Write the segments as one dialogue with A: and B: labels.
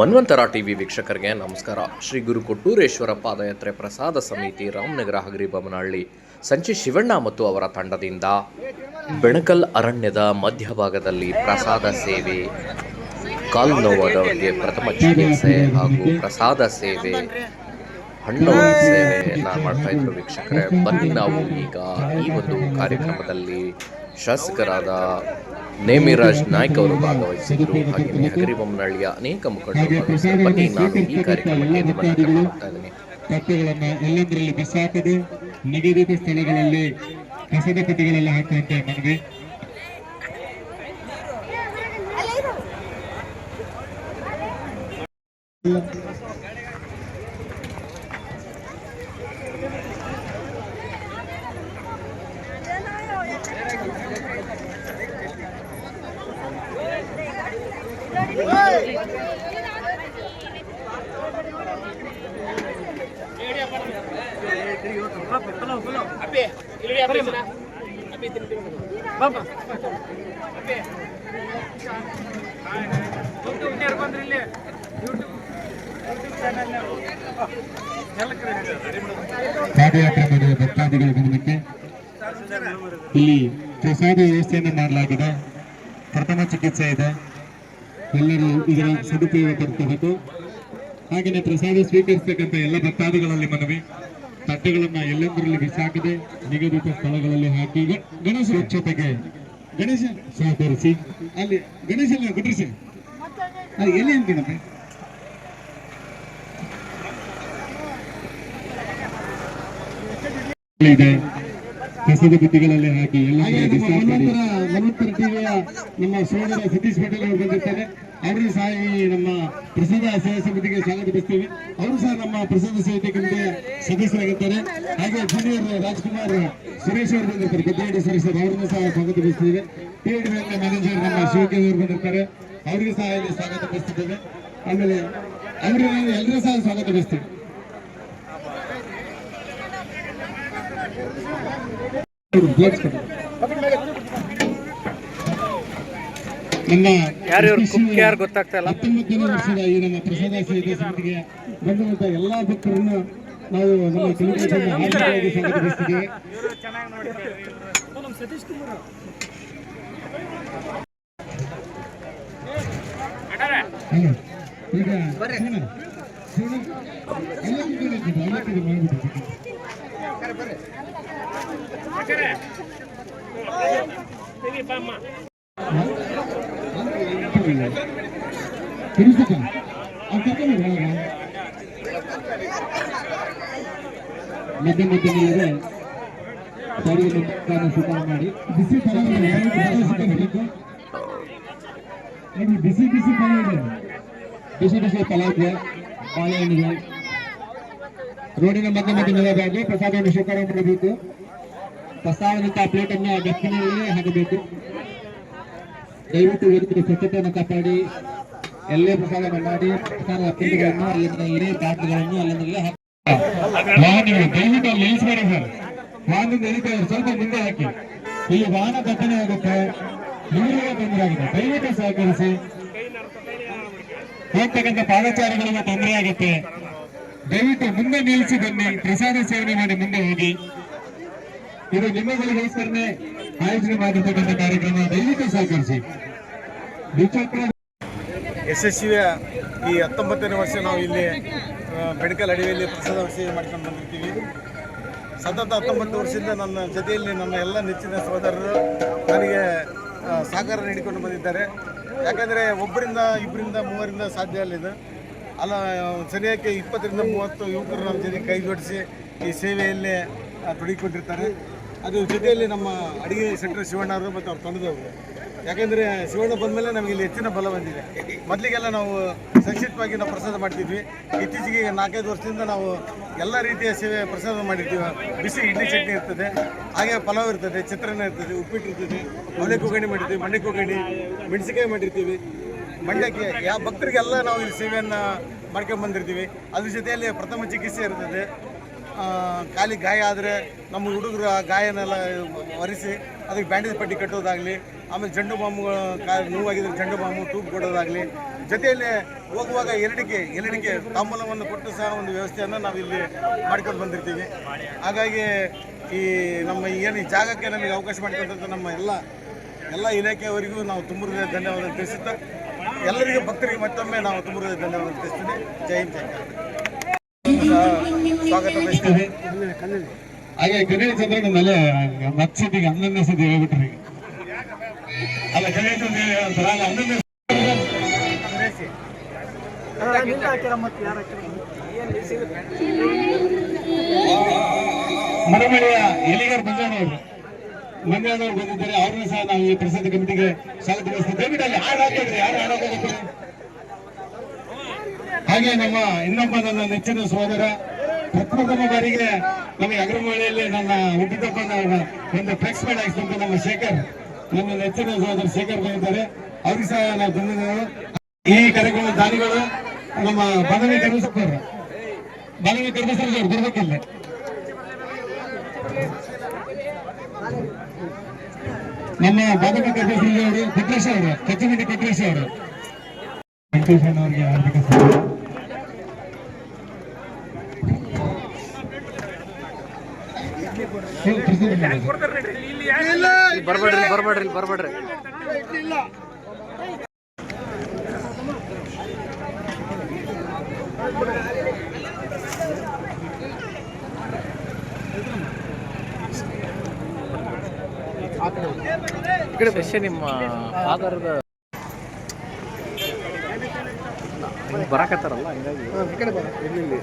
A: ಮನ್ವಂತರ TV ವೀಕ್ಷಕರಿಗೆ ನಮಸ್ಕಾರ. ಶ್ರೀ ಗುರು ಕೊಟ್ಟೂರೇಶ್ವರ ಪಾದಯಾತ್ರೆ ಪ್ರಸಾದ ಸಮಿತಿ ರಾಮನಗರ ಹಗರಿ ಬೊಮ್ಮನಹಳ್ಳಿ ಸಂಚಿ ಶಿವಣ್ಣ ಮತ್ತು ಅವರ ತಂಡದಿಂದ ಬೆಣಕಲ್ ಅರಣ್ಯದ ಮಧ್ಯಭಾಗದಲ್ಲಿ ಪ್ರಸಾದ ಸೇವೆ ಕಾಲು ನೋವಾದವರಿಗೆ ಪ್ರಥಮ ಚಿಕಿತ್ಸೆ ಹಾಗೂ ಪ್ರಸಾದ ಸೇವೆ, ಹಣ್ಣು ಸೇವೆಯನ್ನು ಮಾಡ್ತಾ ಇದ್ರು ವೀಕ್ಷಕರೇ. ಬನ್ನಿ ನಾವು ಈಗ ಈ ಒಂದು ಕಾರ್ಯಕ್ರಮದಲ್ಲಿ ಶಾಸಕರಾದ ನೇಮಿರಾಜ್ ನಾಯ್ಕ್ ಅವರು ಭಾಗವಹಿಸಿದ್ರು ಹಾಗೆ ಹಗರಿಬೊಮ್ಮನಹಳ್ಳಿಯ ಅನೇಕ ಮುಖಂಡರು ಭಾಗವಹಿಸಿದ್ರು. ಬನ್ನಿ ನಾನು ಈ ಕಾರ್ಯಕ್ರಮಕ್ಕೆ
B: ಎಲ್ಲೆಂದರಲ್ಲಿ ಬಿಸಾಕದೆ ನಿಗದಿತ ಸ್ಥಳಗಳಲ್ಲಿ ಕಸದ ಪಟ್ಟಿಗಳೆಲ್ಲ ಹಾಕುವಂತೆ ಮನವಿ ಪಾದಯಾತ್ರೆ ಮಾಡುವ ಭಕ್ತಾದಿಗಳ ಗಮನಕ್ಕೆ ಇಲ್ಲಿ ಪ್ರಸಾದ ವ್ಯವಸ್ಥೆಯನ್ನು ಮಾಡಲಾಗಿದೆ. ಪ್ರಥಮ ಚಿಕಿತ್ಸೆ ಇದೆ. ಎಲ್ಲರೂ ಇದರ ಸದುಪಯೋಗ ಪಡ್ಕೋಬೇಕು. ಹಾಗೆಯೇ ಪ್ರಸಾದ ಸ್ವೀಕರಿಸತಕ್ಕಂಥ ಎಲ್ಲ ಭಕ್ತಾದಿಗಳಲ್ಲಿ ಮನವಿ. ತಟ್ಟೆಗಳನ್ನ ಎಲ್ಲೆಂದರಲ್ಲಿ ಬಿಸಾಕದೆ ನಿಗದಿತ ಸ್ಥಳಗಳಲ್ಲಿ ಹಾಕಿ. ಗಣೇಶ ಸ್ವಚ್ಛತೆಗೆ ಗಣೇಶ ಸಹಕರಿಸಿ. ಅಲ್ಲಿ ಗಣೇಶ ಕುಟ್ರಿಸಿ ಅದು ಎಲ್ಲಿ ಅಂತೀನಪ್ಪ ಇದೆ. ಕಸದ ಬುದ್ಧಿಗಳಲ್ಲಿ ಹಾಕಿ ಎಲ್ಲ. ನಲವತ್ತರ ನಮ್ಮ ಸೋದರ ಸತೀಶ್ ಪಟೇಲ್ ಅವರು ಬಂದಿರ್ತಾರೆ. ಅವರು ಸಹ ಈ ನಮ್ಮ ಪ್ರಸಾದ ಸೇವಾ ಸಮಿತಿಗೆ ಸ್ವಾಗತಿಸ್ತೀವಿ ಅವರು ಸಹ ನಮ್ಮ ಪ್ರಸಾದ ಸಮಿತಿ ಕಮಿಟಿಯ ಸದಸ್ಯರಾಗಿದ್ದಾರೆ ಹಾಗೆ ಜೂನಿಯರ್ ರಾಜ್ಕುಮಾರ್ ಸುರೇಶ್ ಅವರು ಬಂದಿರ್ತಾರೆ. ಗದ್ದೆಹಳ್ಳಿ ಸುರೇಶ್ ಅವರು ಅವರನ್ನು ಸಹ ಸ್ವಾಗತಿಸ್ತೀವಿ ಪಿಎಡ್ ಬ್ಯಾಂಕ್ ಮ್ಯಾನೇಜರ್ ನಮ್ಮ ಶಿವಕೆ ಅವರು ಬಂದಿರ್ತಾರೆ. ಅವರಿಗೆ ಸಹ ಇಲ್ಲಿ ಸ್ವಾಗತ ಬಯಸ್ತಿದ್ದೇವೆ ಆಮೇಲೆ ಅವರಿಗೆ ಎಲ್ಲರೂ ಸಹ ಸ್ವಾಗತ ಬಯಸ್ತೀವಿ ನಮ್ಮ
C: ಯಾರು ಗೊತ್ತಾಗ್ತಾ ಇಲ್ಲ?
B: ಹತ್ತೊಂಬತ್ತನೇ ವರ್ಷದ ಈ ನಮ್ಮ ಪ್ರಸಾದ ಸೇವೆ ಸಮಿತಿಗೆ ಬಂದಂತ ಎಲ್ಲಾ ಭಕ್ತರನ್ನು ನಾವು ನಮ್ಮ ಕಮಿಟಿಯಿಂದ ಹಾರ್ದಿಕವಾಗಿ. ಈಗ ಮಾಡ್ಬಿಟ್ಟಿದ್ದೀವಿ. ತಿರುಸಕ ಆ ಕರ್ಕೊಂಡು ಒಳಗ ಮಧ್ಯ ಮಧ್ಯದಲ್ಲಿ ಸಾರಿಗೆ ಕಾರಣ ಸ್ವೀಕಾರ ಮಾಡಿ ಬಿಸಿ ಪರವಾಗಿ ಬರಬೇಕು ನೋಡಿ ಬಿಸಿ ಬಿಸಿ ಪಲಾವ್ ಇದೆ ಬಿಸಿ ಬಿಸಿ ಪಲಾವ್ಗೆ ಬಾಳೆಹಣ್ಣಿಗೆ ರೋಡಿನ ಮಧ್ಯ ಮಧ್ಯ ನಿಲ್ಲಬೇಕು ಪ್ರಸಾದವನ್ನು ಸ್ವೀಕಾರ ಮಾಡಬೇಕು ಪ್ರಸಾದದಂತ ಪ್ಲೇಟ್ ಅನ್ನು ಡಸ್ಟ್ಬಿನಲ್ಲಿ ಹಾಕಬೇಕು ದಯವಿಟ್ಟು ವೇದಿಕೆ ಸ್ವಚ್ಛತೆಯನ್ನು ಕಾಪಾಡಿ. ಎಲ್ಲೇ ಪ್ರಸಾದ ಮಾಡಿ ಪ್ರಸಾದ ಅಪ್ಪಿಗಳನ್ನು ಅಲ್ಲಿಂದ ಇಡೀ ಬಾಟ್ಲಿಗಳನ್ನು ಅಲ್ಲಿಂದಲೇ ವಾಹನಗಳು, ದಯವಿಟ್ಟು ಅಲ್ಲಿ ನಿಲ್ಲಿಸಬೇಡಿ ಸರ್. ವಾಹನದಿಂದ ಇಳಿತಾ ಸ್ವಲ್ಪ ಮುಂದೆ ಹಾಕಿ. ಇಲ್ಲಿ ವಾಹನ ದಟ್ಟಣೆ ಆಗುತ್ತೆ. ನೀರಿಗೆ ತೊಂದರೆ ಆಗಿದೆ. ದಯವಿಟ್ಟು ಸಹಕರಿಸಿ. ಹೋಗ್ತಕ್ಕಂಥ ಪಾದಚಾರಿಗಳಿಗೆ ತೊಂದರೆ ಆಗುತ್ತೆ. ದಯವಿಟ್ಟು ಮುಂದೆ ನಿಲ್ಲಿಸಿ ಬನ್ನಿ. ಪ್ರಸಾದ ಸೇವನೆ ಮಾಡಿ ಮುಂದೆ ಹೋಗಿ. ಇದು ನಿಮ್ಮಗಳಿಗೋಸ್ಕರನೇ ಆಯೋಜನೆ ಮಾಡಿರ್ತಕ್ಕಂಥ ಕಾರ್ಯಕ್ರಮ ಸಹಕರಿಸಿ. ದ್ವಿಚಕ್ರ
C: ಯಶಸ್ವಿಯ ಈ ಹತ್ತೊಂಬತ್ತನೇ ವರ್ಷ ನಾವು ಇಲ್ಲಿ ಮೆಡಿಕಲ್ ಅಡಿಯಲ್ಲಿ ಪ್ರಸಾದ ಸೇವೆ ಮಾಡ್ಕೊಂಡು ಬಂದಿರ್ತೀವಿ. ಸತತ ಹತ್ತೊಂಬತ್ತು ವರ್ಷದಿಂದ ನನ್ನ ಜೊತೆಯಲ್ಲಿ ನನ್ನ ಎಲ್ಲ ನೆಚ್ಚಿನ ಸಹೋದರರು ನನಗೆ ಸಹಕಾರ ನೀಡಿಕೊಂಡು ಬಂದಿದ್ದಾರೆ. ಯಾಕಂದರೆ ಒಬ್ಬರಿಂದ ಇಬ್ಬರಿಂದ ಮೂವರಿಂದ ಸಾಧ್ಯ ಅಲ್ಲ ಇದು. ಅಲ್ಲ, ಸರಿಯಾಗಿ ಇಪ್ಪತ್ತರಿಂದ ಮೂವತ್ತು ಯುವಕರು ನಮ್ಮ ಜೊತೆ ಕೈ ಜೋಡಿಸಿ ಈ ಸೇವೆಯಲ್ಲಿ ತೊಡಗಿಕೊಂಡಿರ್ತಾರೆ. ಅದು ಜೊತೆಯಲ್ಲಿ ನಮ್ಮ ಅಡಿಗೆ ಸೆಂಟ್ರ್ ಶಿವಣ್ಣವರು ಮತ್ತು ಅವ್ರ ತಂಡದವರು ಯಾಕೆಂದರೆ ಶಿವಣ್ಣ ಬಂದಮೇಲೆ ನಮಗೆ ಇಲ್ಲಿ ಹೆಚ್ಚಿನ ಬಲ ಬಂದಿದೆ. ಮೊದಲಿಗೆಲ್ಲ ನಾವು ಸಂಕ್ಷಿಪ್ತವಾಗಿ ನಾವು ಪ್ರಸಾದ ಮಾಡ್ತಿದ್ವಿ. ಇತ್ತೀಚೆಗೆ ನಾಲ್ಕೈದು ವರ್ಷದಿಂದ ನಾವು ಎಲ್ಲ ರೀತಿಯ ಸೇವೆ ಪ್ರಸಾದ ಮಾಡಿರ್ತೀವಿ ಬಿಸಿ ಇಡ್ಲಿ ಚಟ್ನಿ ಇರ್ತದೆ, ಹಾಗೆ ಪಲಾವ್ ಇರ್ತದೆ, ಚಿತ್ರಾನ್ನ ಇರ್ತದೆ, ಉಪ್ಪಿಟ್ಟು ಇರ್ತದೆ. ಮೊಳೆ ಕುಗಣಿ ಮಾಡಿರ್ತೀವಿ ಮಂಡಕ್ಕಿ ಕುಗಣಿ ಮೆಣಸಿಕಾಯಿ ಮಾಡಿರ್ತೀವಿ. ಮಂಡ್ಯಕ್ಕೆ ಯಾವ ಭಕ್ತರಿಗೆಲ್ಲ ನಾವು ಈ ಸೇವೆಯನ್ನು ಮಾಡ್ಕೊಂಡು ಬಂದಿರ್ತೀವಿ. ಅದ್ರ ಜೊತೆಯಲ್ಲಿ ಪ್ರಥಮ ಚಿಕಿತ್ಸೆ ಇರ್ತದೆ. ಕಾಲಿ ಗಾಯ ಆದರೆ ನಮ್ಮ ಹುಡುಗರು ಆ ಗಾಯನೆಲ್ಲ ಒರೆಸಿ, ಅದಕ್ಕೆ ಬ್ಯಾಂಡೇಜ್ ಪಟ್ಟಿ ಕಟ್ಟೋದಾಗಲಿ, ಆಮೇಲೆ ಜಂಡು ಕಾ ನೋವಾಗಿದ್ರೆ ಜಂಡು ಬಾಂಬು ತೂಗು ಕೊಡೋದಾಗಲಿ,
D: ಜೊತೆಯಲ್ಲಿ ಹೋಗುವಾಗ ಎರಡಿಕೆ ಎರಡಿಕೆ, ತಾಂಬೂಲವನ್ನು ಕೊಟ್ಟು ಸಹ ಒಂದು ವ್ಯವಸ್ಥೆಯನ್ನು ನಾವು ಇಲ್ಲಿ ಮಾಡ್ಕೊಂಡು ಬಂದಿರ್ತೀವಿ ಹಾಗಾಗಿ ಈ ನಮ್ಮ ಏನು ಜಾಗಕ್ಕೆ ನಮಗೆ ಅವಕಾಶ ಮಾಡಿಕೊಂಡಂಥ ನಮ್ಮ ಎಲ್ಲ ಎಲ್ಲ ಇಲಾಖೆಯವರಿಗೂ ನಾವು ತುಂಬ ಧನ್ಯವಾದ ತಿಳಿಸುತ್ತಾ, ಎಲ್ಲರಿಗೂ ಭಕ್ತರಿಗೆ ಮತ್ತೊಮ್ಮೆ ನಾವು ತುಂಬ ಧನ್ಯವಾದ ತಿಳಿಸ್ತೀನಿ ಜೈ ಹಿಂದ್, ಜೈ. ಸ್ವಾಗತ ಬಯಸ್ತೇವೆ
C: ಹಾಗೆ ಗಣೇಶ ಚಂದ್ರನ ಮೇಲೆ ಹತ್ತು ಸತಿಗೆ ಹನ್ನೊಂದನೇ ಸತಿ ಹೇಳ್ಬಿಟ್ರಿ. ಅಲ್ಲ ಗಣೇಶ ಚಂದ್ರ ಅಂತಾರ ಅಲ್ಲ ಹನ್ನೊಂದನೇ ಮರಮಳೆಯ ಎಲಿಗಾರ್ ಮಂಜಾನವರು ಮಂಜಾನವರು ಬಂದಿದ್ದಾರೆ. ಅವ್ರನ್ನೂ ಸಹ ನಾವು ಈ ಪ್ರಸಾದ ಕಮಿಟಿಗೆ ಸ್ವಾಗತ ಬಯಸ್ತೀವಿ ದಯವಿಟ್ಟು ಅಲ್ಲಿ ಹಾಡು ಹಾಕಿದ್ರಿ ಯಾರು ಹಾಡು ಹಾಕೋದಕ್ಕೆ ಹಾಗೆ ನಮ್ಮ ಇನ್ನೊಬ್ಬ ನನ್ನ ನೆಚ್ಚಿನ ಸಹೋದರ ಪ್ರಪ್ರಥಮ ಬಾರಿಗೆ ನಮಗೆ ಅಗ್ರಮಳೆಯಲ್ಲಿ ನನ್ನ ಹುಟ್ಟಿದಪ್ಪನ ಒಂದು ಫ್ಲೆಕ್ಸ್ ಮಾಡಿ ನಮ್ಮ ಶೇಖರ್, ನಮ್ಮ ನೆಚ್ಚಿನ ಸಹೋದರ ಶೇಖರ್ ಬಂದಿದ್ದಾರೆ. ಅವ್ರಿಗೆ ಸಹ ನಾವು ಬಂದಿದ್ದೇವೆ ಈ ಕಾರ್ಯಕ್ರಮದ ದಾನಿಗಳು ನಮ್ಮ ಬಾದಾಮಿ ಕರ್ಮಸಪ್ಪರು ಬದವಿ ಕರ್ಮಸಪ್ಪ ಬರ್ಬೇಕಿಲ್ಲ. ನಮ್ಮ ಬಾದಾಮಿ ಕರ್ಮಸಪ್ಪ ಅವರು, ಕೊಟ್ರೇಶ್ ಅವರು ಕಚ್ಚಮಂಡಿ ಕೊಟ್ರೇಶ್ ಅವರು. ವೆಂಕಟೇಶ್ ಅವರಿಗೆ ಹಾರ್ದಿಕ ಸ್ವಾಗತ ಹೇಳಿ, ಪ್ರಸಾದ ಮಾಡಿ.
A: ಬರ್ಬೇಡ್ರಿ ಬರ್ಬೇಡ್ರಿ ಬರ್ಬೇಡ್ರಿ ಈ ಕಡೆ ವಿಷಯ ನಿಮ್ಮ ಆಧಾರದ ಬರಕತ್ತಾರಲ್ಲ ಹಂಗಾಗಿ ಇಲ್ಲಿ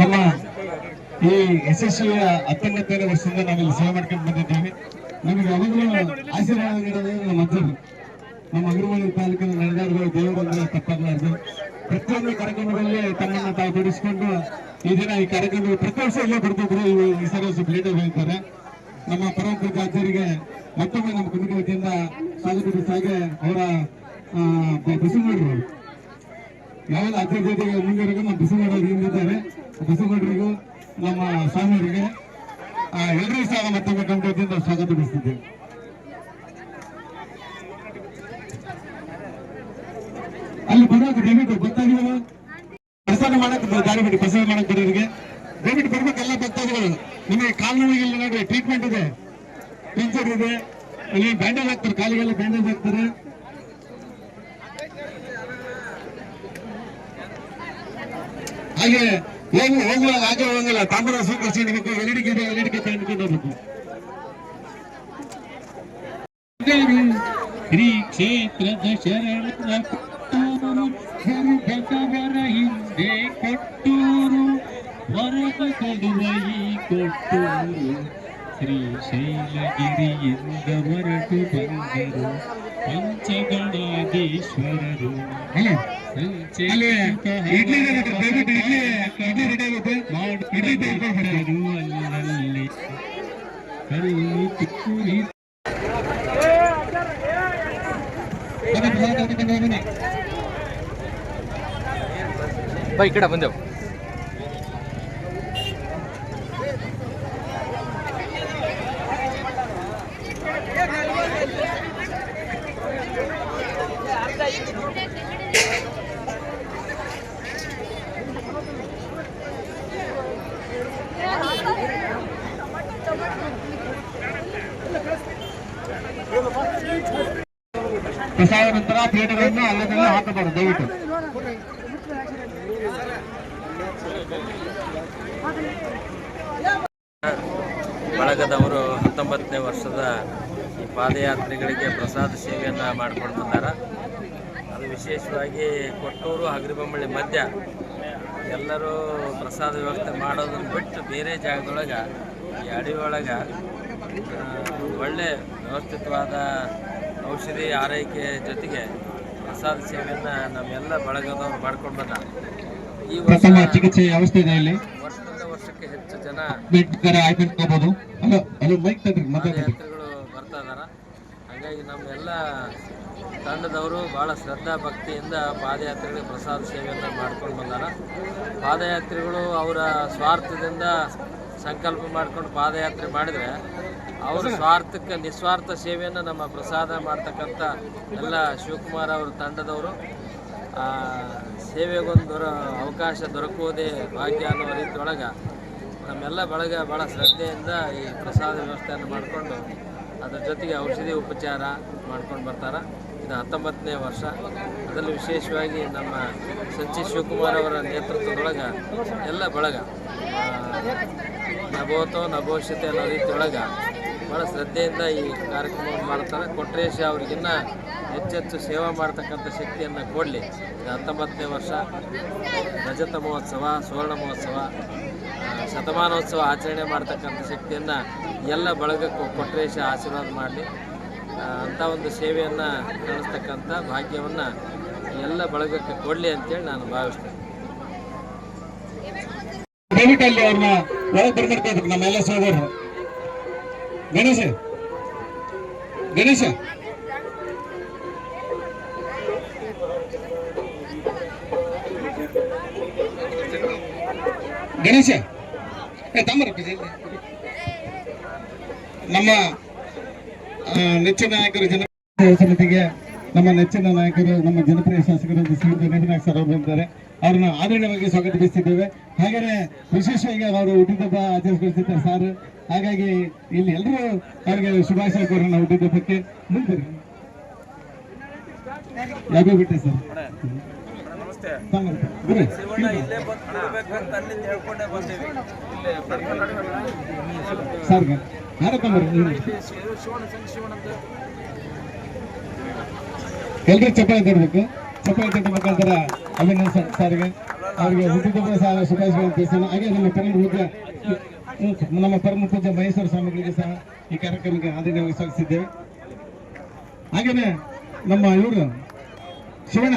C: ನಮ್ಮ ಈ ಯಶಸ್ವಿಯ ಹತ್ತೊಂಬತ್ತನೇ ವರ್ಷದಿಂದ ನಾವಿಲ್ಲಿ ಸೇವೆ ಮಾಡ್ಕೊಂಡು ಬಂದಿದ್ದೀವಿ. ನಮಗೆ ಯಾವಾಗಲೂ ಆಶೀರ್ವಾದ ನೀಡೋದು ನಮ್ಮ ಅಜ್ಜರು ನಮ್ಮ ಅಗ್ರಮೂಲಿ ತಾಲೂಕಿನ ನಡೆದಾಡುವ ದೇವರು ತಪ್ಪಾಗಲಾರದು. ಪ್ರತಿಯೊಂದು ಕಾರ್ಯಕ್ರಮದಲ್ಲಿ ತಮ್ಮನ್ನು ತಾವು ತೊಡಗಿಸಿಕೊಂಡು ಈ ದಿನ ಈ ಕಾರ್ಯಕ್ರಮ ಪ್ರತಿ ವರ್ಷ ಎಲ್ಲ ಬರ್ತಿದ್ರು. ಈ- ಸಲ ಸ್ವಲ್ಪ ಲೇಟಾಗಿ ಹೋಗ್ತಾರೆ ನಮ್ಮ ಪರಮಪೂಜ ಆಚಾರ್ಯರಿಗೆ ಮತ್ತೊಮ್ಮೆ ನಮ್ಮ ಕಮಿಟಿ ವತಿಯಿಂದ ಸ್ವಾಗತ ಸಾಗೆ ಅವರ ಬಸವನಗರು ಯಾವಾಗ ಅಜ್ಜರ ಜೊತೆಗೆ ಮುಂದಿರೋ ನಮ್ಮ ಬಸವನಗರವರು ಹಿಂದಿದ್ದಾರೆ. ಬಸವನಗರಿಗೂ ನಮ್ಮ ಸ್ವಾಮಿಯವರಿಗೆ ಎಲ್ಲರೂ ಎಲ್ರಿಗೂ ಸಹ ಮತ್ತೊಮ್ಮೆ ಕಮಿಟಿ ವತಿಯಿಂದ ಸ್ವಾಗತ ಬಯಸ್ತಿದ್ದೇವೆ ಅಲ್ಲಿ ಬರೋದು ದಯವಿಟ್ಟು ಗೊತ್ತಾಗಿಲ್ಲ ಪ್ರಸಾದ ಮಾಡಕ್ ದಾರಿ ಬಿಡಿ ಪ್ರಸಾದ ಮಾಡಕ್ ಬರೋರಿಗೆ ದಯವಿಟ್ಟು ಬರ್ಬೇಕು ಎಲ್ಲ ಭಕ್ತಾದಿಗಳು ನಿಮಗೆ ಕಾಲು ನೋವಿಗೆ ನೋಡ್ರಿ ಟ್ರೀಟ್ಮೆಂಟ್ ಇದೆ ಪಿಂಚರ್ ಇದೆ ಅಲ್ಲಿ ಬ್ಯಾಂಡೇಜ್ ಹಾಕ್ತಾರೆ ಕಾಲಿಗೆಲ್ಲ ಬ್ಯಾಂಡೇಜ್ ಹಾಕ್ತಾರೆ ಹಾಗೆ ಹೋಗು ಹೋಗುವಾಗ ಹಾಗೆ ಹೋಗಂಗಿಲ್ಲ ತಾಮ್ರ ಸ್ವೀಕರಿಸಿ ನಿಮಗೆ ಎಲ್ಲಿಡಿಕೆ ಇದೆ ಎಲ್ಲಿಡಿಕೆ ತೆಗೆದುಕೊಂಡು ಹೋಗ್ಬೇಕು ಶ್ರೀ ಕ್ಷೇತ್ರದ ಶರಣ ಭಗವರ ಹಿಂದೆ ಕೊಟ್ಟೂರು ವರದ ಕೊಡುವ ಈ ಕೊಟ್ಟೂರು ಶ್ರೀಶೈಲಗಿರಿಯಿಂದ ಹೊರಟು ಬಂದರು ಪಂಚಗಣಾಧೀಶ್ವರರು ಇಡ್ಲಿ ಇಡ್ಲಿ ಇಡ್ಲಿ ರೆಡಿ ಆಗುತ್ತೆ ಇಡ್ಲಿ ತೆಗೆದುಕೊಂಡು ಅಲ್ಲಲ್ಲಿ ಕಲ್ಲು ತುಕ್ಕೂರಿ ಬನ್ನಿ, ಪ್ರಸಾದ ತೆಗೆದುಕೊಂಡು ಹೋಗೋಣ.
A: ಬಾ ಈ ಕಡೆ ಬಂದೆವು
C: ಪ್ರಸಾದ ನಂತರ ಪ್ಲೇಟ್ಗಳನ್ನು ಅಲ್ಲದೆಲ್ಲ ಹಾಕಬಾರದು ದಯವಿಟ್ಟು.
E: ಬಳಗದವರು ಹತ್ತೊಂಬತ್ತನೇ ವರ್ಷದ ಈ ಪಾದಯಾತ್ರಿಗಳಿಗೆ ಪ್ರಸಾದ ಸೇವೆಯನ್ನು ಮಾಡ್ಕೊಂಡು ಬಂದಾರ ಅದು ವಿಶೇಷವಾಗಿ ಕೊಟ್ಟೂರು, ಹಗರಿಬೊಮ್ಮಳ್ಳಿ ಮಧ್ಯ ಎಲ್ಲರೂ ಪ್ರಸಾದ ವ್ಯವಸ್ಥೆ ಮಾಡೋದನ್ನು ಬಿಟ್ಟು ಬೇರೆ ಜಾಗದೊಳಗೆ, ಈ ಅಡಿಯೊಳಗೆ ಒಳ್ಳೆ ವ್ಯವಸ್ಥಿತವಾದ ಔಷಧಿ ಆರೈಕೆ ಜೊತೆಗೆ ಪ್ರಸಾದ ಸೇವೆಯನ್ನು ನಮ್ಮೆಲ್ಲ ಬಳಗದವರು ಮಾಡ್ಕೊಂಡು ಬಂದ
C: ಪ್ರಥಮ ಚಿಕಿತ್ಸೆ ವ್ಯವಸ್ಥೆ ಇದೆ ಇಲ್ಲಿ.
E: ವರ್ಷಕ್ಕೆ ಹೆಚ್ಚು ಜನ
C: ಬೆಡ್ ಕರೆ ಆಯ್ಕೊಂಡ್ಕೋಬಹುದು ಹಲೋ ಹಲೋ ಮೈಕ್ ತಗ್ರಿ ಮಾತಾಡ್ರಿ
E: ಬರ್ತಾ ಇದಾರ. ಹಾಗಾಗಿ ನಮ್ಮೆಲ್ಲ ತಂಡದವರು ಭಾಳ ಶ್ರದ್ಧಾ ಭಕ್ತಿಯಿಂದ ಪಾದಯಾತ್ರೆಗಳಿಗೆ ಪ್ರಸಾದ ಸೇವೆಯನ್ನು ಮಾಡ್ಕೊಂಡು ಬಂದಾರ. ಪಾದಯಾತ್ರಿಗಳು ಅವರ ಸ್ವಾರ್ಥದಿಂದ ಸಂಕಲ್ಪ ಮಾಡ್ಕೊಂಡು ಪಾದಯಾತ್ರೆ ಮಾಡಿದರೆ ಅವರ ಸ್ವಾರ್ಥಕ್ಕೆ ನಿಸ್ವಾರ್ಥ ಸೇವೆಯನ್ನು ನಮ್ಮ ಪ್ರಸಾದ ಮಾಡ್ತಕ್ಕಂಥ ಎಲ್ಲ ಶಿವಕುಮಾರ್ ಅವರ ತಂಡದವರು ಸೇವೆಗೊಂದು ದೊರ ಅವಕಾಶ ದೊರಕುವುದೇ ಭಾಗ್ಯ ಅನ್ನೋ ರೀತಿಯೊಳಗೆ ನಮ್ಮೆಲ್ಲ ಬಳಗ ಭಾಳ ಶ್ರದ್ಧೆಯಿಂದ ಈ ಪ್ರಸಾದ ವ್ಯವಸ್ಥೆಯನ್ನು ಮಾಡಿಕೊಂಡು ಅದ್ರ ಜೊತೆಗೆ ಔಷಧಿ ಉಪಚಾರ ಮಾಡ್ಕೊಂಡು ಬರ್ತಾರೆ. ಇದು ಹತ್ತೊಂಬತ್ತನೇ ವರ್ಷ. ಅದರಲ್ಲಿ ವಿಶೇಷವಾಗಿ ನಮ್ಮ ಸಂಚಿ ಶಿವಕುಮಾರ್ ಅವರ ನೇತೃತ್ವದೊಳಗೆ ಎಲ್ಲ ಬಳಗ ನಭೋತೋ ನಭೋಷತೆ ಅನ್ನೋ ರೀತಿಯೊಳಗೆ ಭಾಳ ಶ್ರದ್ಧೆಯಿಂದ ಈ ಕಾರ್ಯಕ್ರಮವನ್ನು ಮಾಡ್ತಾರೆ. ಕೊಟ್ರೇಶ ಅವ್ರಿಗಿನ್ನ ಹೆಚ್ಚೆಚ್ಚು ಸೇವಾ ಮಾಡ್ತಕ್ಕಂಥ ಶಕ್ತಿಯನ್ನು ಕೊಡಲಿ. ಹತ್ತೊಂಬತ್ತನೇ ವರ್ಷ. ರಜತ ಮಹೋತ್ಸವ, ಸುವರ್ಣ ಮಹೋತ್ಸವ, ಶತಮಾನೋತ್ಸವ ಆಚರಣೆ ಮಾಡ್ತಕ್ಕಂಥ ಶಕ್ತಿಯನ್ನು ಎಲ್ಲ ಬಳಗಕ್ಕೂ ಕೊಟ್ರೇಶ ಆಶೀರ್ವಾದ ಮಾಡಲಿ. ಅಂಥ ಒಂದು ಸೇವೆಯನ್ನು ನಡೆಸ್ತಕ್ಕಂಥ ಭಾಗ್ಯವನ್ನು ಎಲ್ಲ ಬಳಗಕ್ಕೆ ಕೊಡಲಿ ಅಂತೇಳಿ ನಾನು ಭಾವಿಸ್ತೇನೆ.
C: ದಯವಿಟ್ಟು ಅವ್ರನ್ನ ಇದ್ರು ನಮ್ಮೆಲ್ಲ ಸಹೋದರರು ಗಣೇಶ ಗಣೇಶ. ಗಣೇಶ. ನಮ್ಮ ನೆಚ್ಚಿನ ನಾಯಕರು ಜನ ಸಮಿತಿಗೆ ನಮ್ಮ ನೆಚ್ಚಿನ ನಾಯಕರು, ನಮ್ಮ ಜನಪ್ರಿಯ ಶಾಸಕರು ನಿತಿನಾಯಕ್ ಸರ್ ಅವರು ಬಂದಿದ್ದಾರೆ ಅವ್ರನ್ನ ಆದರಣೀಯವಾಗಿ ಸ್ವಾಗತಿಸಿದ್ದೇವೆ ಹಾಗೆಯೇ ವಿಶೇಷವಾಗಿ ಅವರು ಹುಟ್ಟಿದಬ್ಬ ಆಚರಿಸಿದ್ದಾರೆ ಸರ್ ಹಾಗಾಗಿ ಇಲ್ಲಿ ಎಲ್ಲರೂ ಅವರಿಗೆ ಶುಭಾಶಯ ಕೋರೋಣ ಹುಟ್ಟಿದಬ್ಬಕ್ಕೆ ಮುಂದೆ ಯಾಕೋ ಬಿಟ್ಟೆ ಸರ್ ತಮ್ಮರು ಎಲ್ರು ಚಪ್ಪಾಳೆ ತರಬೇಕು ಚಪ್ಪಾಳೆ ತಟ್ಟ ಮುಖಾಂತರ ಅಭಿನಂದನೆ ಸಾರಿಗೆ. ಅವರಿಗೆ ಹುಟ್ಟಿದ ಸಹ ಶುಭಾಶಯಗಳನ್ನು ತಿಳಿಸೋಣ. ಹಾಗೆ ನಮ್ಮ ಪರಮ ಪೂಜ್ಯ ಹ್ಮ್, ನಮ್ಮ ಪರಮ ಪೂಜ್ಯ ಮಹೇಶ್ವರ ಸ್ವಾಮಿಗಳಿಗೆ ಸಹ ಈ ಕಾರ್ಯಕ್ರಮಕ್ಕೆ ಆದರಣೆ ಸ್ವಾಗತಿಸಿದ್ದೇವೆ. ಹಾಗೇನೆ ನಮ್ಮ ಇವರು ಶಿವಣ್ಣ.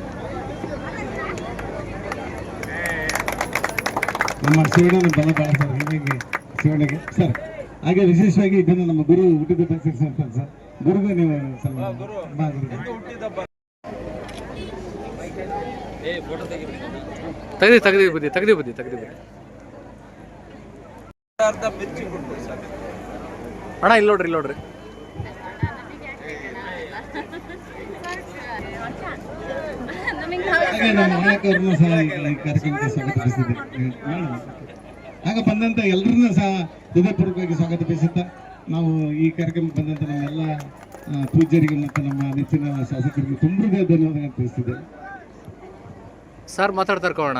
C: ನಮ್ಮ ಶಿವಣ್ಣನ ಬಲ ಬಾಳ ಸರ್ ಹಾಗಾಗಿ ಶಿವಣ್ಣಗೆ ಸರ್ ಹಾಗೆ ವಿಶೇಷವಾಗಿ ಇದನ್ನು ನಮ್ಮ ಗುರು ಹುಟ್ಟಿದ ಸೇರಿಸಿರ್ತಾರೆ ಸರ್ ಗುರುಗೆ ನೀವು
E: ತೆಗೆದು
A: ತೆಗ್ದಿ ತೆಗ್ದಿ ಬುದ್ಧಿ ತೆಗ್ದಿ ಬುದ್ಧಿ ತೆಗ್ದಿ ಬುದ್ಧಿ. ಅಣ್ಣ ಇಲ್ಲಿ ನೋಡ್ರಿ ಇಲ್ಲಿ ನೋಡ್ರಿ.
C: ಹಾಗೆ ನಮ್ಮ ನಾಯಕರನ್ನು ಸಹ ಈ ಈ ಕಾರ್ಯಕ್ರಮಕ್ಕೆ ಸ್ವಾಗತಿಸಿದ್ದೇವೆ ಆಗ ಬಂದಂತ ಎಲ್ಲರನ್ನೂ ಸಹ ಹೃದಯಪೂರ್ವಕವಾಗಿ ಸ್ವಾಗತ ಬಯಸುತ್ತಾ ನಾವು ಈ ಕಾರ್ಯಕ್ರಮಕ್ಕೆ ಬಂದಂತ ನಮ್ಮೆಲ್ಲ ಪೂಜ್ಯರಿಗೆ ಮತ್ತು ನಮ್ಮ ನೆಚ್ಚಿನ ಶಾಸಕರಿಗೆ ತುಂಬ ಹೃದಯ ಧನ್ಯವಾದ ತಿಳಿಸಿದೆ
A: ಸರ್ ಮಾತಾಡ್ತಾರೆ ಕೋಣ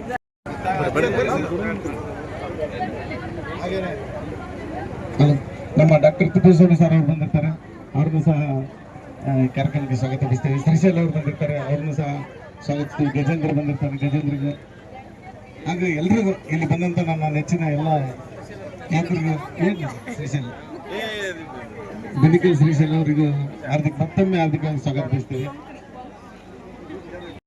C: ಹಲೋ ನಮ್ಮ ಡಾಕ್ಟರ್ ತಿಪ್ಪೇಸ್ವಾಮಿ ಸರ್ ಅವರು ಬಂದಿರ್ತಾರೆ. ಅವ್ರನ್ನು ಸಹ ಕಾರ್ಯಕ್ರಮಕ್ಕೆ ಸ್ವಾಗತ ಬಯಸ್ತೇವೆ ಶ್ರೀಶೈಲ್ ಅವರು ಬಂದಿರ್ತಾರೆ. ಅವ್ರನ್ನು ಸಹ ಸ್ವಾಗತಿಸ್ತೀವಿ ಗಜೇಂದ್ರ ಬಂದಿರ್ತಾರೆ. ಗಜೇಂದ್ರಿಗೆ. ಹಾಗೆ ಎಲ್ರಿಗೂ ಇಲ್ಲಿ ಬಂದಂತ ನಮ್ಮ ನೆಚ್ಚಿನ ಎಲ್ಲ ಶ್ರೀಶೈಲ್. ಬೆಳಿಗ್ಗೆ ಶ್ರೀಶೈಲ್ ಅವರಿಗೂ ಹಾರ್ದಿಕ, ಮತ್ತೊಮ್ಮೆ ಹಾರ್ದಿಕ ಸ್ವಾಗತ ಬಯಸ್ತೇವೆ